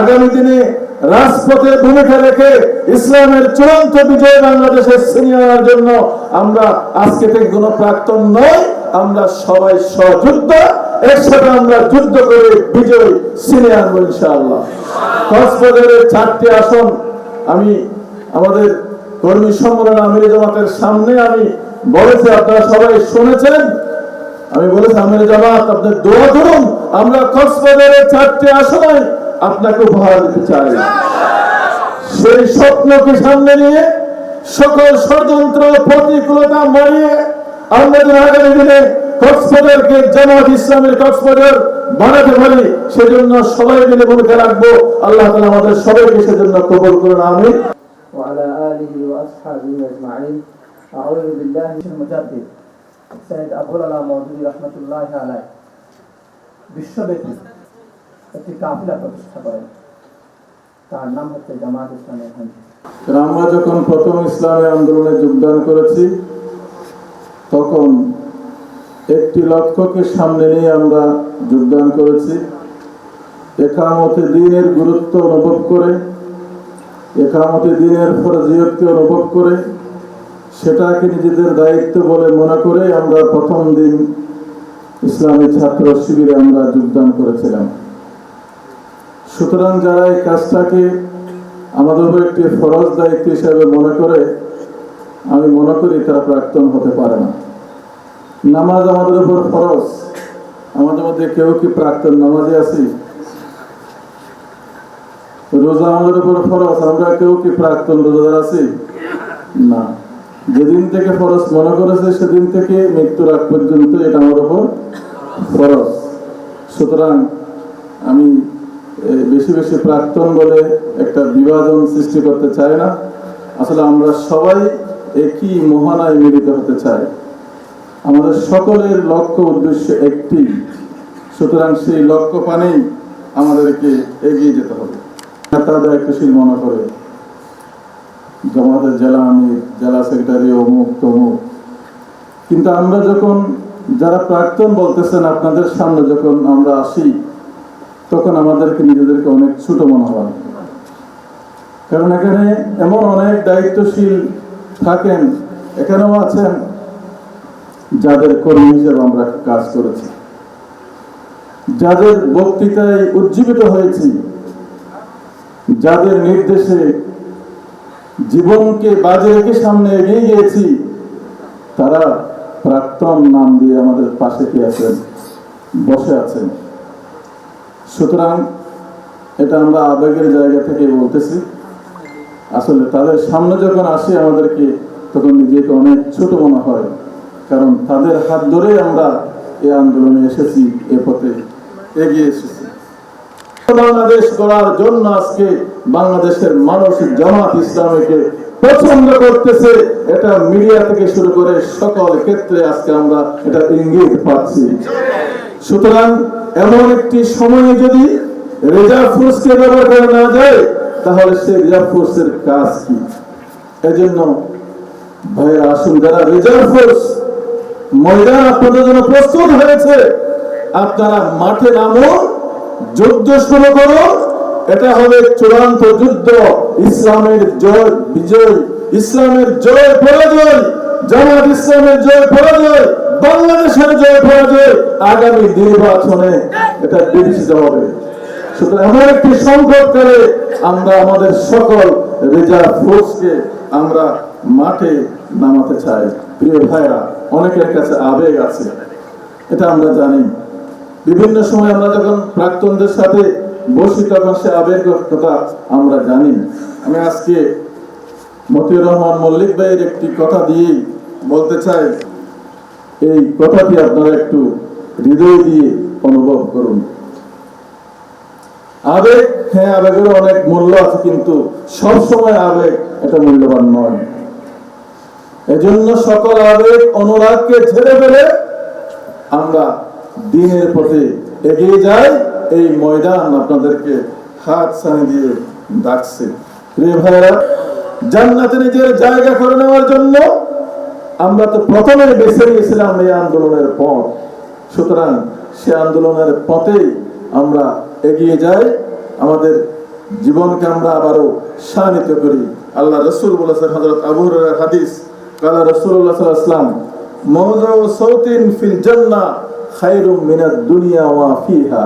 আগামী দিনে রাজপথে ভূমিকা রেখে ইসলামের চূড়ান্ত বিজয় বাংলাদেশের ছিনিয়ে আনার জন্য আমরা আজকে থেকে কোনো প্রাক্তন নয় আমরা সবাই সহযোদ্ধা একসাথে আমরা যুদ্ধ করে বিজয় আনব ইনশাআল্লাহ। কক্সবাজারের চারটি আসন, আমি আমাদের কর্মী সম্মেলন আমির জামাতের সামনে আমি বলেছি, আপনারা সবাই শুনেছেন? আমি বলেছি, আমির জামাত আপনার দোয়া করুন, আমরা কক্সবাজারের চারটি আসনে আপনাকে উপহার দিতে চাই সেই স্বপ্নকে সামনে নিয়ে সকল ষড়যন্ত্র প্রতিকূলতা মারিয়ে আমরা যেন আগামী দিনে কক্সবাজারকে জামাত ইসলামের কক্সবাজার বানাতে পারি সেজন্য সবাই মিলে ভূমিকা রাখবো আল্লাহ তালা আমাদের সবাইকে সেজন্য কবল করুন আমি وعلى آله وأصحابه أجمعين أعوذ بالله من المجدد সৈয়দ আবুল আলা মৌদুদি রহমতুল্লাহ আলাই বিশ্বব্যাপী একটি কাফিলা প্রতিষ্ঠা করেন। তার নাম হচ্ছে জামাত ইসলামের আমরা যখন প্রথম ইসলামী আন্দোলনে যোগদান করেছি, তখন একটি লক্ষ্যকে সামনে নিয়ে আমরা যোগদান করেছি। একামতে দিনের গুরুত্ব অনুভব করে, একামতে দিনের ফরজিয়তকে অনুভব করে, সেটাকে নিজেদের দায়িত্ব বলে মনে করে আমরা প্রথম দিন ইসলামী ছাত্র শিবিরে আমরা যোগদান করেছিলাম। সুতরাং যারা এই কাজটাকে আমাদের উপর একটি ফরজ দায়িত্ব হিসাবে মনে করে, আমি মনে করি তারা প্রাক্তন হতে পারে না। নামাজ আমাদের উপর ফরজ। আমাদের মধ্যে কেউ কি প্রাক্তন নামাজে আছি? রোজা আমাদের উপর ফরজ। আমরা কেউ কি প্রাক্তন রোজাদার আছি? না। যেদিন থেকে ফরজ মনে করেছে, সেদিন থেকে মৃত্যুর আগ পর্যন্ত এটা আমার উপর ফরজ। সুতরাং আমি বেশি বেশি প্রাক্তন বলে একটা বিভাজন সৃষ্টি করতে চাই না। আসলে আমরা সবাই একই মহানায় মিলিত হতে চাই। আমাদের সকলের লক্ষ্য উদ্দেশ্য একটি। সুতরাং সেই লক্ষ্য পানেই আমাদেরকে এগিয়ে যেতে হবে। নেতা দায়িত্বশীল মনে করে। জমাতের জেলা আমির, জেলা সেক্রেটারি অমুক, তমুক। কিন্তু আমরা যখন, যারা প্রাক্তন বলতেছেন, আপনাদের সামনে যখন আমরা আসি তখন আমাদেরকে নিজেদেরকে অনেক ছোট মনে হয়। কারণ এখানে এমন অনেক দায়িত্বশীল থাকেন, এখানেও আছেন, যাদের কর্মী হিসেবে আমরা কাজ করেছি। যাদের বক্তৃতায় উজ্জীবিত হয়েছি, যাদের নির্দেশে জীবনকে বাজে রেখে সামনে এগিয়ে গিয়েছি, তারা প্রাক্তন নাম দিয়ে আমাদের পাশে কি আছেন? বসে আছেন। সুতরাং এটা আমরা আবেগের জায়গা থেকে বলতেছি। আসলে তাদের সামনে যখন আসে, আমাদেরকে তখন নিজেকে অনেক ছোট মনে হয়। কারণ তাদের হাত ধরেই আমরা এই আন্দোলনে এসেছি, এ পথে এগিয়ে এসেছি। বাংলাদেশ করার জন্য আজকে বাংলাদেশের মানুষ জামাত ইসলামীকে পছন্দ করতেছে। এটা মিডিয়া থেকে শুরু করে সকল ক্ষেত্রে আজকে আমরা এটা ইঙ্গিত পাচ্ছি। সুতরাং এমন একটি সময়ে যদি রিজার্ভ ফোর্সকে ব্যবহার করা না যায়, তাহলে সেই রিজার্ভ ফোর্সের কাজ কি? এজন্য ভাইয়েরা আসুন, যারা রিজার্ভ ফোর্স ময়দান আপনাদের জন্য প্রস্তুত হয়েছে, আপনারা মাঠে নামুন যুদ্ধ শুরু করুন এটা হবে চূড়ান্ত যুদ্ধ, ইসলামের জয়, বিজয়, ইসলামের জয়, পরাজয়, জামাত ইসলামের জয়, পরাজয়। বাংলাদেশের জয় পরাজয় আগামী নির্বাচনে এটা বিবেচিত হবে। এমন একটি সংকটকালে আমরা আমাদের সকল রিজার্ভ ফোর্সকে আমরা মাঠে নামাতে চাই। প্রিয় ভাইরা অনেকের কাছে আবেগ আছে। এটা আমরা জানি। বিভিন্ন সময় আমরা যখন প্রাক্তনদের সাথে বসি, তখন সে আবেগ কথা আমরা জানি। আমি আজকে মতিউর রহমান মল্লিক ভাইয়ের একটি কথা দিয়ে বলতে চাই। এই কথাটি আপনারা একটু হৃদয় দিয়ে অনুভব করুন। আবেগ হ্যাঁ আবেগের অনেক মূল্য আছে, কিন্তু সব সময় আবেগ এটা মূল্যবান নয়। এজন্য সকল আবেগ অনুরাগকে ছেড়ে ফেলে আমরা দিনের পথে এগিয়ে যাই। এই ময়দান আপনাদেরকে হাত সানি দিয়ে ডাকছে। প্রিয় ভাইরা জান্নাতে নিজের জায়গা করে নেওয়ার জন্য আমরা তো প্রথমে বেছে নিয়েছিলাম এই আন্দোলনের পথ। সুতরাং সে আন্দোলনের পথেই আমরা এগিয়ে যাই। আমাদের জীবনকে আমরা আবারও শানিত করি। আল্লাহ রসুল বলেছেন হজরত আবু হুরায়রার হাদিস, কালা রসুল্লাহ সাল্লাম মৌজা সৌতিন ফিল জান্নাহ খায়রুম মিনাদ দুনিয়া ওয়া ফিহা।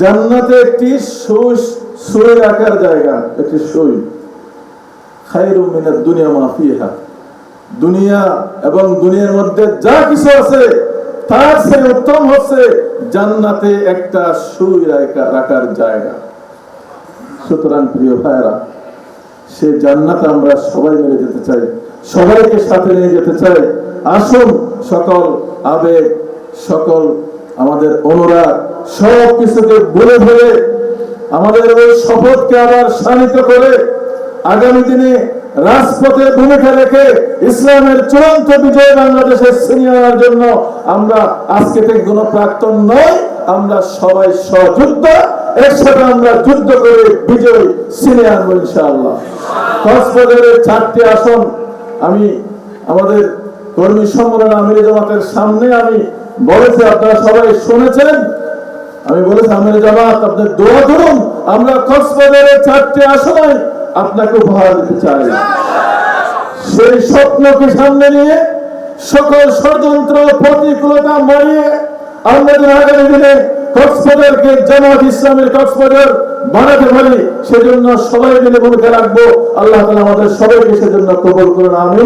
জান্নাতে একটি সুই সুই রাখার জায়গা, একটি সুই। খায়রুম মিনাদ দুনিয়া ওয়া ফিহা। দুনিয়া এবং দুনিয়ার মধ্যে যা কিছু আছে, তার সে উত্তম হচ্ছে জান্নাতে একটা সুই রাখা- রাখার জায়গা। সুতরাং প্রিয় ভাইরা সে জান্নাতে আমরা সবাই মিলে যেতে চাই, সবাইকে সাথে নিয়ে যেতে চাই। আসুন, সকল আবেগ, সকল আমাদের অনুরাগ, সব কিছুকে বলে ধরে আমাদের ওই শপথকে আবার শানিত করে আগামী দিনে রাজপথে ভূমিকা রেখে ইসলামের চূড়ান্ত বিজয় বাংলাদেশের ছিনিয়ে আনার জন্য আমরা আজকে থেকে কোনো প্রাক্তন নয় আমরা সবাই সহযোদ্ধা একসাথে আমরা যুদ্ধ করে বিজয় ছিনিয়ে আনব ইনশাআল্লাহ। কক্সবাজারের চারটি আসন, আমি আমাদের কর্মী সম্মেলন আমির জামাতের সামনে আমি বলেছি, আপনারা সবাই শুনেছেন? আমি বলেছি, আমির জামাত আপনার দোয়া করুন, আমরা কক্সবাজারের চারটি আসনে আপনাকে উপহার দিতে চাই। সেই স্বপ্নকে সামনে নিয়ে সকল ষড়যন্ত্র, প্রতিকূলতা মারিয়ে যেন আগামী দিনে কক্সবাজারকে জামাত ইসলামের কক্সবাজার বানাতে পারি, সেজন্য সবাই মিলে ভূমিকা রাখব। আল্লাহ তালা আমাদের সবাইকে সেজন্য কবল করুন আমি